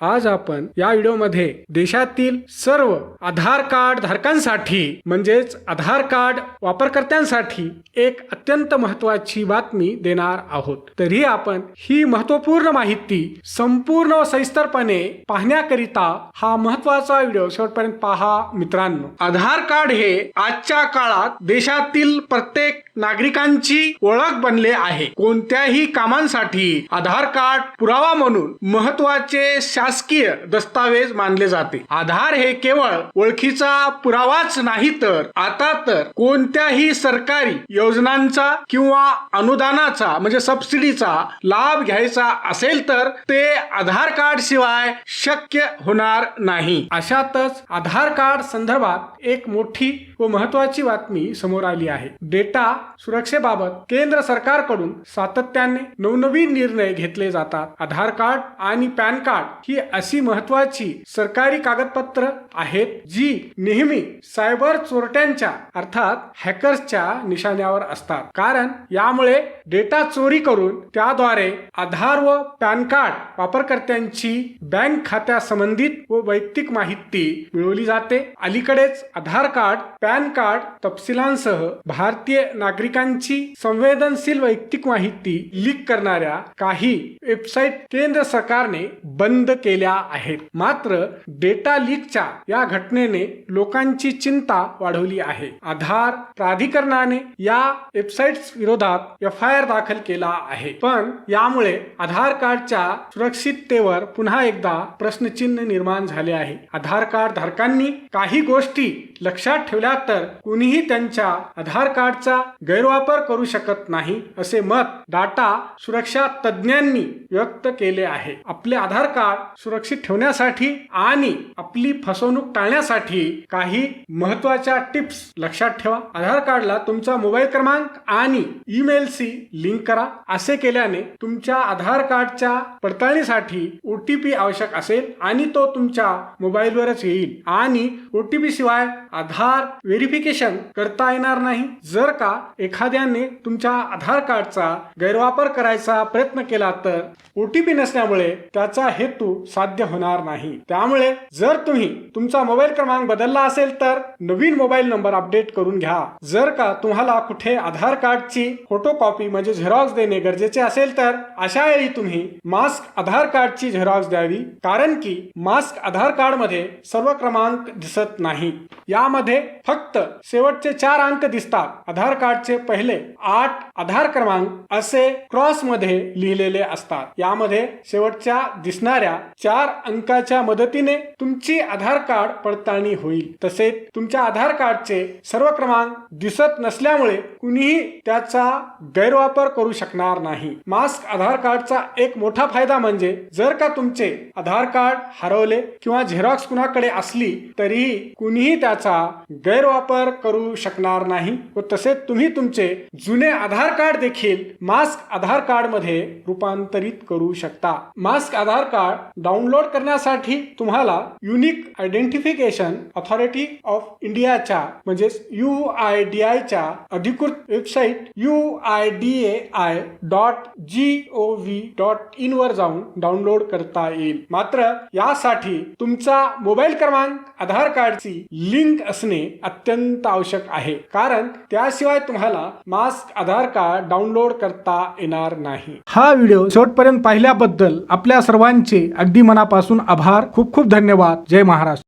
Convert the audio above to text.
आज आपण या व्हिडिओमध्ये देशातील सर्व आधार कार्ड धारकांसाठी म्हणजेच आधार कार्ड वापरकर्त्यांसाठी एक अत्यंत महत्वाची बातमी देणार आहोत. तरी आपण ही महत्त्वपूर्ण माहिती संपूर्ण सविस्तरपणे पाहण्याकरिता हा महत्त्वाचा व्हिडिओ शेवटपर्यंत पहा मित्रांनो. आधार कार्ड हे आजच्या काळात देशातील प्रत्येक नागरिकांची ओळख बनले आहे. कोणत्याही कामांसाठी आधार कार्ड पुरावा म्हणून महत्त्वाचे शासकीय दस्तावेज मानले जाते. आधार हे केवळ ओळखीचा पुरावाच नाही तर आता तर कोणत्याही सरकारी योजनांचा किंवा अनुदानाचा म्हणजे सबसिडीचा लाभ घ्यायचा असेल तर ते आधार कार्ड शिवाय शक्य होणार नाही. अशातच आधार कार्ड संदर्भात एक मोठी व महत्वाची बातमी समोर आली आहे. डेटा सुरक्षेबाबत केंद्र सरकारकडून सातत्याने नवनवीन निर्णय घेतले जातात. आधार कार्ड आणि पॅन कार्ड ही अशी महत्वाची सरकारी कागदपत्र आहेत जी नेहमी सायबर चोरट्यांच्या अर्थात हॅकर्सच्या निशाण्यावर असतात. कारण यामुळे डेटा चोरी करून त्याद्वारे आधार व पॅन कार्ड वापरकर्त्यांची बँक खात्या संबंधित व वैयक्तिक माहिती मिळवली जाते. अलीकडेच आधार कार्ड पॅन कार्ड तपशिलांसह भारतीय नागरिकांची संवेदनशील वैयक्तिक माहिती लीक करणाऱ्या काही वेबसाईट केंद्र सरकारने बंद केल्या आहेत. मात्र डेटा लीकच्या या घटनेने लोकांची चिंता वाढवली आहे. आधार प्राधिकरणाने या वेबसाईट्स विरोधात एफ आय आर दाखल केला आहे. पण यामुळे आधार कार्डच्या सुरक्षिततेवर पुन्हा एकदा प्रश्नचिन्ह निर्माण झाले आहे. आधार कार्ड धारकांनी काही गोष्टी लक्षात ठेवल्या तर कुणीही त्यांच्या आधार कार्डचा गैरवापर करू शकत नाही असे मत डाटा सुरक्षा तज्ज्ञांनी व्यक्त केले आहे. आपले आधार कार्ड सुरक्षित ठेवण्यासाठी आणि आपली फसवणूक टाळण्यासाठी काही महत्त्वाच्या टिप्स लक्षात ठेवा. आधार कार्डला तुमचा मोबाईल क्रमांक आणि ईमेलशी लिंक करा. असे केल्याने तुमच्या आधार कार्डच्या पडताळणीसाठी ओटीपी आवश्यक असेल आणि तो तुमच्या मोबाईलवरच येईल. आणि ओ टी पी शिवाय आधार व्हेरिफिकेशन करता येणार नाही. जर का एखाद्याने तुमच्या आधार कार्डचा गैरवापर करायचा प्रयत्न केला तर ओटीपी नसल्यामुळे त्याचा हेतू साध्य होणार नाही. त्यामुळे जर तुम्ही तुमचा मोबाईल क्रमांक बदलला असेल तर नवीन मोबाईल नंबर अपडेट करून घ्या. जर का तुम्हाला कुठे आधार कार्डची फोटो कॉपी म्हणजे झेरॉक्स देणे गरजेचे असेल तर अशा वेळी तुम्ही मास्क आधार कार्डची झेरॉक्स द्यावी कारण की मास्क आधार कार्डमध्ये सर्व क्रमांक दिसत नाही. यामध्ये फक्त शेवटचे चार अंक दिसतात. आधार कार्डचे पहिले आठ आधार क्रमांक असे क्रॉसमध्ये लिहिलेले असतात. यामध्ये शेवटच्या दिसणाऱ्या चार अंकाच्या मदतीने तुमची आधार कार्ड पडताळणी होईल. तसेच तुमच्या आधार कार्डचे सर्व क्रमांक दिसत नसल्यामुळे कुणीही त्याचा गैरवापर करू शकणार नाही. मास्क आधार कार्डचा एक मोठा फायदा म्हणजे जर का तुमचे आधार कार्ड हरवले किंवा झेरॉक्स कुणाकडे असली तरीही कुणीही त्याचा गैर गैरवापर करू शकणार नाही व तसेच तुम्ही तुमचे जुने आधार कार्ड देखील मास्क आधार कार्डमध्ये रूपांतरित करू शकता. मास्क आधार कार्ड डाउनलोड करण्यासाठी तुम्हाला युनिक आयडेंटिफिकेशन अथॉरिटी ऑफ इंडियाच्या म्हणजेच यू आय डी आयच्या अधिकृत website U I D A I dot G O V dot in वर जाऊन डाउनलोड करता येईल. मात्र यासाठी तुमचा मोबाईल क्रमांक आधार कार्डची लिंक असणे अत्यंत आवश्यक आहे. कारण त्याशिवाय तुम्हाला मास्क आधार कार्ड डाउनलोड करता येणार नाही. हा व्हिडिओ शेवटपर्यंत पाहिल्याबद्दल आपल्या सर्वांचे अगदी मनापासून आभार. खूप खूप धन्यवाद. जय महाराष्ट्र.